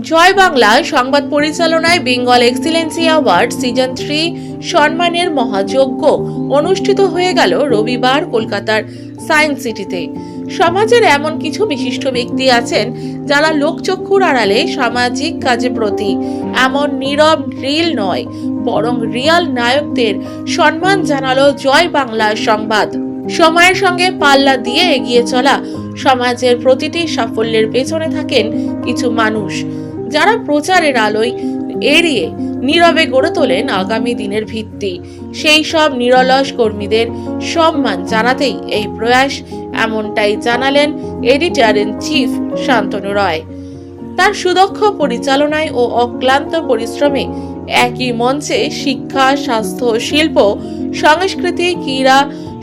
জয় বাংলা সংবাদ পরিচালনায় Bengal excellency award season three সম্মানের মহাযজ্ঞ অনুষ্ঠিত হয়ে গেল রবিবার কলকাতার সায়েন্স সিটিতে। সমাজের এমন কিছু বিশিষ্ট ব্যক্তি আছেন যারা লোকচক্ষুর আড়ালে সামাজিক কাজে প্রতি এমন নীরব রিল নয়, বরং রিয়াল নায়কদের সম্মান জানালো জয় বাংলা সংবাদ। সময়ের সঙ্গে পাল্লা দিয়ে এগিয়ে চলা সমাজের প্রতিটি সাফল্যের পেছনে থাকেন কিছু মানুষ, যারা প্রচারের আলোয় এড়িয়ে নীরবে গড়ে তোলেন আগামী দিনের ভিত্তি। সেই সব নিরলস কর্মীদের সম্মান জানাতেই এই প্রয়াস এমনটাই জানালেন editor in chief Shantanu Roy. তার সুদক্ষ পরিচালনায় ও অক্লান্ত পরিশ্রমে একই মঞ্চে শিক্ষা, স্বাস্থ্য, শিল্প, সংস্কৃতি, ক্রীড়া,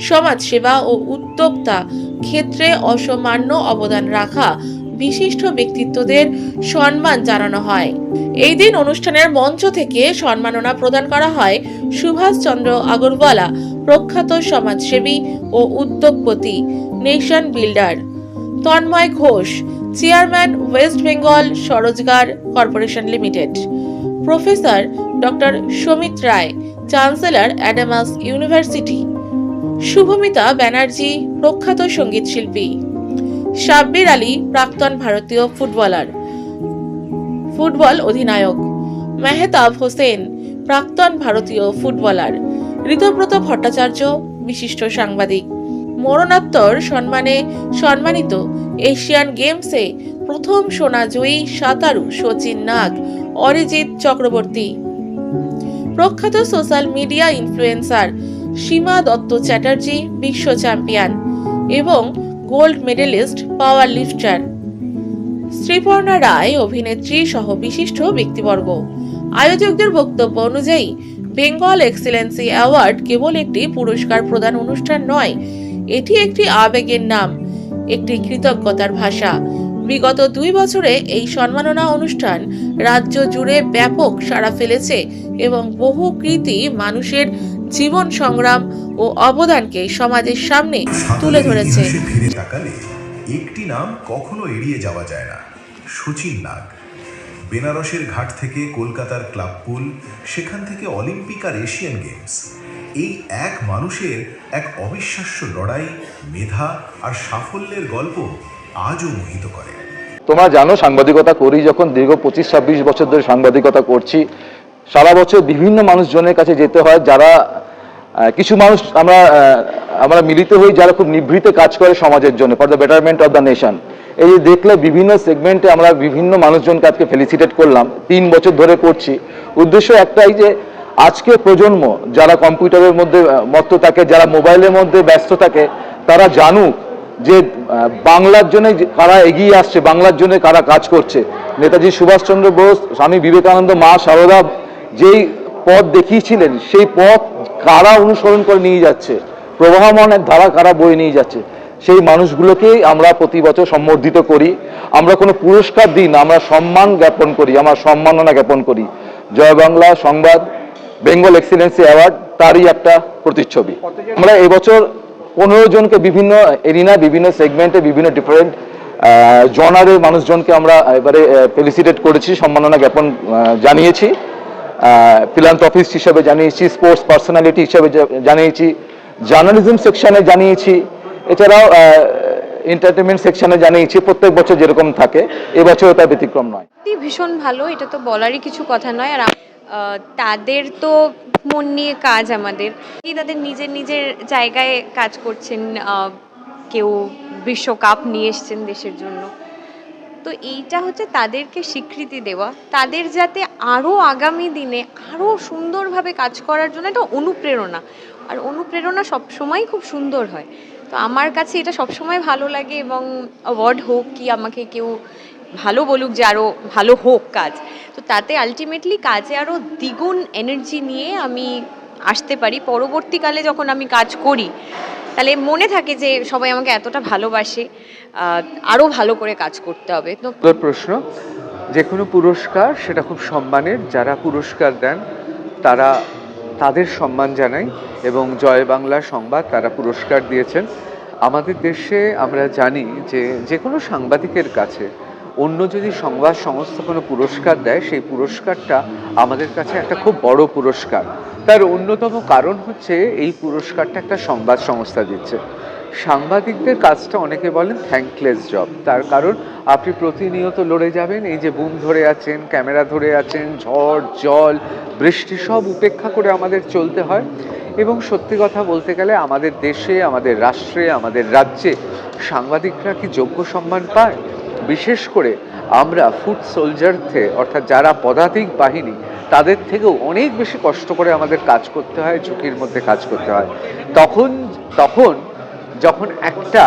সমাজসেবা ও উদ্যোক্তা ক্ষেত্রে অসামান্য অবদান রাখা বিশিষ্ট ব্যক্তিত্বদের সম্মান জানানো হয়। এই দিন অনুষ্ঠানের মঞ্চ থেকে সম্মাননা প্রদান করা হয় সুভাষচন্দ্র আগরওয়ালা, প্রখ্যাত সমাজসেবী ও উদ্যোগপতি, nation builder Tanmoy Ghosh, chairman West Bengal Swarojgar corporation limited. Professor doctor Samit Roy, chancellor Adamas university. Shubhamita Banerjee, প্রখ্যাত সংগীত শিল্পী। সাব্বির আলী, প্রাক্তন ভারতীয় ফুটবলার। ফুটবল অধিনায়ক। মেহতাব হোসেন, প্রাক্তন ভারতীয় ফুটবলার। ঋতব্রত ভট্টাচার্য, বিশিষ্ট সাংবাদিক। মরণোত্তর সম্মানে সম্মানিত এশিয়ান গেমসে প্রথম সোনা জয়ী সাঁতারু সচিন নাগ, অরিজিৎ চক্রবর্তী। প্রখ্যাত social media influencer Seema Dutta Chatterjee, বিশ্ব চ্যাম্পিয়ন এবং gold medalist, power lifter. Sreeparna Roy অভিনেত্রী সহ বিশিষ্ট ব্যক্তিবর্গ। আয়োজকদের বক্তব্য অনুযায়ী, বেঙ্গল এক্সিলেন্সি অ্যাওয়ার্ড কেবল একটি পুরস্কার প্রদান অনুষ্ঠান নয়, এটি একটি আবেগের নাম, একটি কৃতজ্ঞতার ভাষা। বিগত দুই বছরে এই সম্মাননা অনুষ্ঠান রাজ্য জুড়ে ব্যাপক সাড়া ফেলেছে এবং বহু কৃতি মানুষের জীবন সংগ্রাম ও অবদানকে সমাজের সামনে তুলে ধরেছে। ফিরে তাকালে একটি নাম কখনো এড়িয়ে যাওয়া যায় না। সচিন নাগ। বেনারসের ঘাট থেকে কলকাতার ক্লাব পুল সেখান থেকে অলিম্পিক আর এশিয়ান গেমস। এই এক মানুষের এক অবিশ্বাস্য লড়াই মেধা আর সাফল্যের গল্প আজও মোহিত করে। তোমরা জানো সাংবাদিকতা করি যখন দীর্ঘ পঁচিশ ছাব্বিশ বছর ধরে সাংবাদিকতা করছি। সারা বছর বিভিন্ন মানুষজনের কাছে যেতে হয়, যারা কিছু মানুষ আমরা আমরা মিলিত হই যারা খুব নিভৃতে কাজ করে সমাজের জন্য for the betterment of the nation এই যে দেখলে বিভিন্ন সেগমেন্টে আমরা বিভিন্ন মানুষজনকে আজকে ফেলিসিটেট করলাম, তিন বছর ধরে করছি। উদ্দেশ্য একটাই যে, আজকে প্রজন্ম যারা কম্পিউটারের মধ্যে মত্ত থাকে, যারা মোবাইলের মধ্যে ব্যস্ত থাকে, তারা জানুক যে বাংলার জন্য কারা এগিয়ে আসছে, বাংলার জন্য কারা কাজ করছে। নেতাজি সুভাষচন্দ্র বোস, স্বামী বিবেকানন্দ, মা সারদা যেই পথ দেখিয়েছিলেন, সেই পথ কারা অনুসরণ করে নিয়ে যাচ্ছে? প্রবাহমান এক ধারা কারা বয়ে নিয়ে যাচ্ছে? সেই মানুষগুলোকেই আমরা প্রতি বছর সম্বর্ধিত করি। আমরা কোনো পুরস্কার দিই না, আমরা সম্মান জ্ঞাপন করি, আমরা সম্মাননা জ্ঞাপন করি। জয় বাংলা সংবাদ, বেঙ্গল এক্সিলেন্সি অ্যাওয়ার্ড, তারই একটা প্রতিচ্ছবি। আমরা এবছর পনেরো জনকে বিভিন্ন এরিনা, বিভিন্ন সেগমেন্টে, বিভিন্ন ডিফারেন্ট জনারের মানুষজনকে আমরা এবারে ফেলিসিটেট করেছি, সম্মাননা জ্ঞাপন জানিয়েছি। ফিলান্থ্রপিস্ট হিসেবে জানিয়েছি স্পোর্টস পার্সোনালিটি হিসেবে জানিয়েছি জার্নালিজম সেকশনে জানিয়েছি, এছাড়াও এন্টারটেনমেন্ট সেকশনে জানিয়েছি, প্রত্যেক বছর যেরকম থাকে, এবছরও তার ব্যতিক্রম নয়। ভীষণ ভালো, এটা তো বলারই কিছু কথা নয়, আর তাদের তো মন নিয়ে কাজ আমাদের। তাদের নিজের নিজের জায়গায় কাজ করছেন কেউ বিশ্বকাপ নিয়ে এসছেন দেশের জন্য। তো এইটা হচ্ছে তাদেরকে স্বীকৃতি দেওয়া। তাদের যাতে আরও আগামী দিনে আরও সুন্দরভাবে কাজ করার জন্য একটা অনুপ্রেরণা। আর অনুপ্রেরণা সবসময় খুব সুন্দর হয়। তো আমার কাছে এটা সবসময় ভালো লাগে এবং অ্যাওয়ার্ড হোক কি আমাকে কেউ ভালো বলুক যে আরও ভালো হোক কাজ। তো তাতে আলটিমেটলি কাজে আরও দ্বিগুণ এনার্জি নিয়ে আমি আসতে পারি। পরবর্তীকালে যখন আমি কাজ করি তাহলে মনে থাকে যে সবাই আমাকে এতটা ভালোবাসে আরও ভালো করে কাজ করতে হবে। তো প্রশ্ন, যে কোনো পুরস্কার সেটা খুব সম্মানের, যারা পুরস্কার দেন তারা তাদের সম্মান জানাই এবং জয় বাংলা সংবাদ তারা পুরস্কার দিয়েছেন। আমাদের দেশে আমরা জানি যে যে কোনো সাংবাদিকের কাছে অন্য যদি সংবাদ সংস্থা কোনো পুরস্কার দেয়, সেই পুরস্কারটা আমাদের কাছে একটা খুব বড় পুরস্কার। তার অন্যতম কারণ হচ্ছে এই পুরস্কারটা একটা সংবাদ সংস্থা দিচ্ছে। সাংবাদিকদের কাজটা অনেকে বলেন থ্যাঙ্কলেস জব তার কারণ আপনি প্রতিনিয়ত লড়ে যাবেন, এই যে বুম ধরে আছেন, ক্যামেরা ধরে আছেন, ঝড়, জল, বৃষ্টি সব উপেক্ষা করে আমাদের চলতে হয়। এবং সত্যি কথা বলতে গেলে আমাদের দেশে, আমাদের রাষ্ট্রে, আমাদের রাজ্যে সাংবাদিকরা কি যোগ্য সম্মান পায়? বিশেষ করে আমরা ফুড সোলজারতে অর্থাৎ যারা পদাতিক বাহিনী, তাদের থেকেও অনেক বেশি কষ্ট করে আমাদের কাজ করতে হয়, ঝুঁকির মধ্যে কাজ করতে হয়। তখন তখন যখন একটা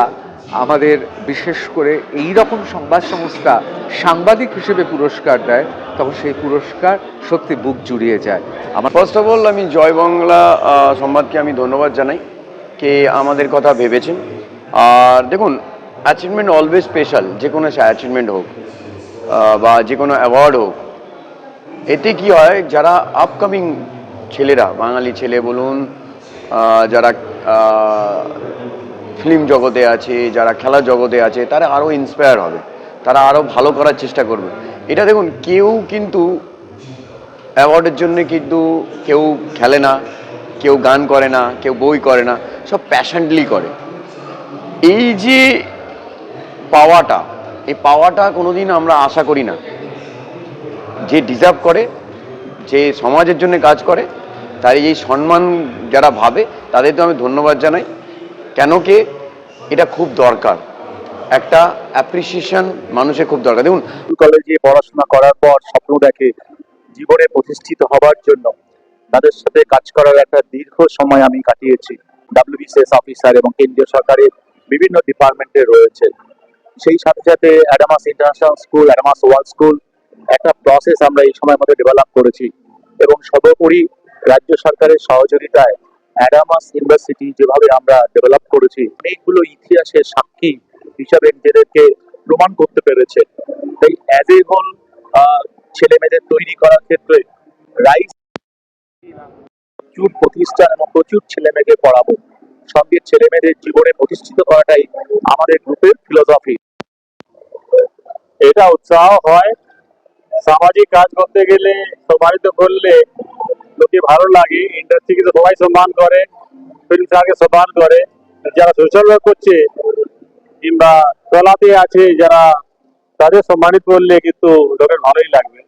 আমাদের বিশেষ করে এই রকম সংবাদ সংস্থা সাংবাদিক হিসেবে পুরস্কার দেয়, তখন সেই পুরস্কার সত্যি বুক জুড়িয়ে যায়। আমার ফার্স্ট অফ অল আমি জয় বাংলা সংবাদকে আমি ধন্যবাদ জানাই, কে আমাদের কথা ভেবেছেন। আর দেখুন অ্যাচিভমেন্ট অলওয়েজ স্পেশাল যে কোনো অ্যাচিভমেন্ট হোক বা যে কোনো অ্যাওয়ার্ড হোক। এতে কি হয়, যারা আপকামিং ছেলেরা, বাঙালি ছেলে বলুন যারা ফিল্ম জগতে আছে, যারা খেলার জগতে আছে, তারা আরও ইন্সপায়ার হবে, তারা আরও ভালো করার চেষ্টা করবে। এটা দেখুন, কেউ কিন্তু অ্যাওয়ার্ডের জন্য কিন্তু কেউ খেলে না, কেউ গান করে না, কেউ বই করে না, সব প্যাশনলি করে। এই যে পাওয়াটা, এই পাওয়াটা কোনোদিন আমরা আশা করি না। যে ডিজার্ভ করে, যে সমাজের জন্য কাজ করে, তার এই সম্মান যারা ভাবে তাদের তো আমি ধন্যবাদ জানাই। কেন কি এটা খুব দরকার। একটা অ্যাপ্রিসিয়েশন মানুষের খুব দরকার। দেখুন কলেজে পড়াশোনা করার পর স্বপ্ন দেখে জীবনে প্রতিষ্ঠিত হবার জন্য তাদের সাথে কাজ করার একটা দীর্ঘ সময় আমি কাটিয়েছি। ডাব্লিউবিসিএস অফিসার এবং কেন্দ্রীয় সরকারের বিভিন্ন ডিপার্টমেন্টে রয়েছে। সেই সাথে সাথে Adamas international school Adamas world school একটা প্রসেস আমরা এই সময়ের মধ্যে ডেভেলপ করেছি এবং সর্বোপরি রাজ্য সরকারের সহযোগিতায় অ্যাডামাস ইউনিভার্সিটি যেভাবে আমরা ডেভেলপ করেছি, অনেকগুলো ইতিহাসের সাক্ষী হিসাবে নিজেদেরকে প্রমাণ করতে পেরেছে। তাই অ্যাজ এ হোল ছেলে মেয়েদের তৈরি করার ক্ষেত্রে রাইস প্রচুর প্রতিষ্ঠান এবং প্রচুর ছেলে মেয়েকে পড়াবো। সঙ্গে ছেলে মেয়েদের জীবনে প্রতিষ্ঠিত করাটাই আমাদের গ্রুপের ফিলোসফি এটা উৎসাহ হয়। সামাজিক কাজ করতে গেলে সম্মানিত করলে লোকে ভালো লাগে। ইন্ডাস্ট্রিকে সবাই সম্মান করে ফিল্ম স্টারকে সম্মান করে। যারা সোশ্যাল ওয়ার্ক করছে কিংবা তলাতে আছে, যারা তাদের সম্মানিত করলে কিন্তু লোকের ভালোই লাগবে।